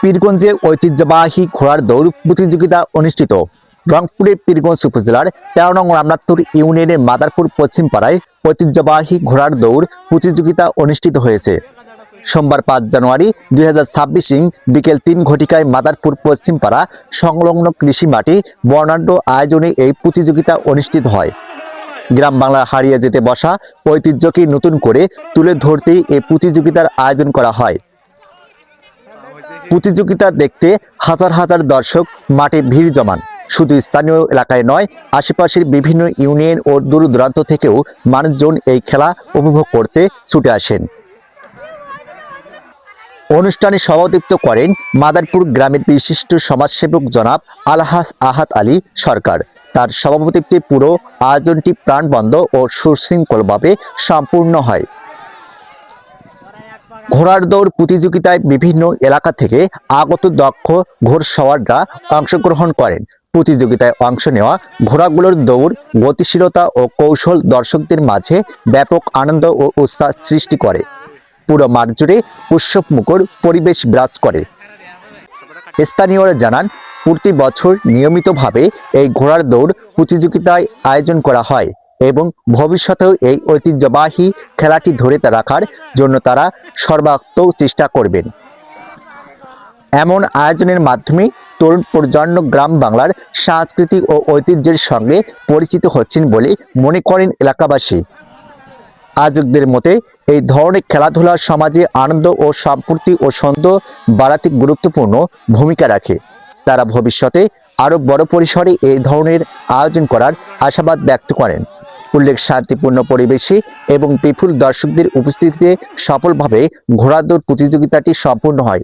পীরগঞ্জে ঐতিহ্যবাহী ঘোড়ার দৌড় প্রতিযোগিতা অনুষ্ঠিত। রংপুরের পীরগঞ্জ উপজেলার তেরো নং রামনাথপুর ইউনিয়নের মাদারপুর পশ্চিম পাড়ায় ঐতিহ্যবাহী ঘোড়ার দৌড় প্রতিযোগিতা অনুষ্ঠিত হয়েছে। সোমবার পাঁচ জানুয়ারি দুই হাজার ছাব্বিশিং বিকেল তিন ঘটিকায় মাদারপুর পশ্চিম পাড়া সংলগ্ন কৃষি মাঠে বর্ণাঢ্য আয়োজনে এই প্রতিযোগিতা অনুষ্ঠিত হয়। গ্রাম বাংলা হারিয়ে যেতে বসা ঐতিহ্যকে নতুন করে তুলে ধরতেই এই প্রতিযোগিতার আয়োজন করা হয়। প্রতিযোগিতা দেখতে হাজার হাজার দর্শক মাঠে ভিড় জমান। শুধু স্থানীয় এলাকায় নয়, আশেপাশের বিভিন্ন ইউনিয়ন ও দূর দূরান্ত থেকেও মানুষজন এই খেলা উপভোগ করতে ছুটে আসেন। অনুষ্ঠানে সভাপতিত্ব করেন মাদারপুর গ্রামের বিশিষ্ট সমাজসেবক জনাব আলহাস আহাত আলী সরকার। তার সভাপতিত্বে পুরো আয়োজনটি প্রাণবন্ধ ও সুশৃঙ্খলভাবে সম্পূর্ণ হয়। ঘোড়ার দৌড় প্রতিযোগিতায় বিভিন্ন এলাকা থেকে আগত দক্ষ ঘোড়সওয়াররা অংশগ্রহণ করেন। প্রতিযোগিতায় অংশ নেওয়া ঘোড়াগুলোর দৌড় গতিশীলতা ও কৌশল দর্শকদের মাঝে ব্যাপক আনন্দ ও উৎসাহ সৃষ্টি করে। পুরো মাঠ জুড়ে উৎসব মুখর পরিবেশ বিরাজ করে। স্থানীয়রা জানান, প্রতি বছর নিয়মিতভাবে এই ঘোড়ার দৌড় প্রতিযোগিতায় আয়োজন করা হয়। এবং ভবিষ্যতেও এই ঐতিহ্যবাহী খেলাটি ধরে রাখার জন্য তারা সর্বাত্ম চেষ্টা করবেন। এমন আয়োজনের মাধ্যমে তরুণ প্রজন্ম গ্রাম বাংলার সাংস্কৃতিক ও ঐতিহ্যের সঙ্গে পরিচিত হচ্ছেন বলে মনে করেন এলাকাবাসী। আয়োজকদের মতে এই ধরনের খেলাধুলা সমাজে আনন্দ ও সম্পূর্তি ও ছন্দ বাড়াতে গুরুত্বপূর্ণ ভূমিকা রাখে। তারা ভবিষ্যতে আরও বড় পরিসরে এই ধরনের আয়োজন করার আশাবাদ ব্যক্ত করেন। উল্লেখ শান্তিপূর্ণ পরিবেশে এবং বিপুল দর্শকদের উপস্থিতিতে সফলভাবে ঘোড়াদৌড় প্রতিযোগিতাটি সম্পূর্ণ হয়।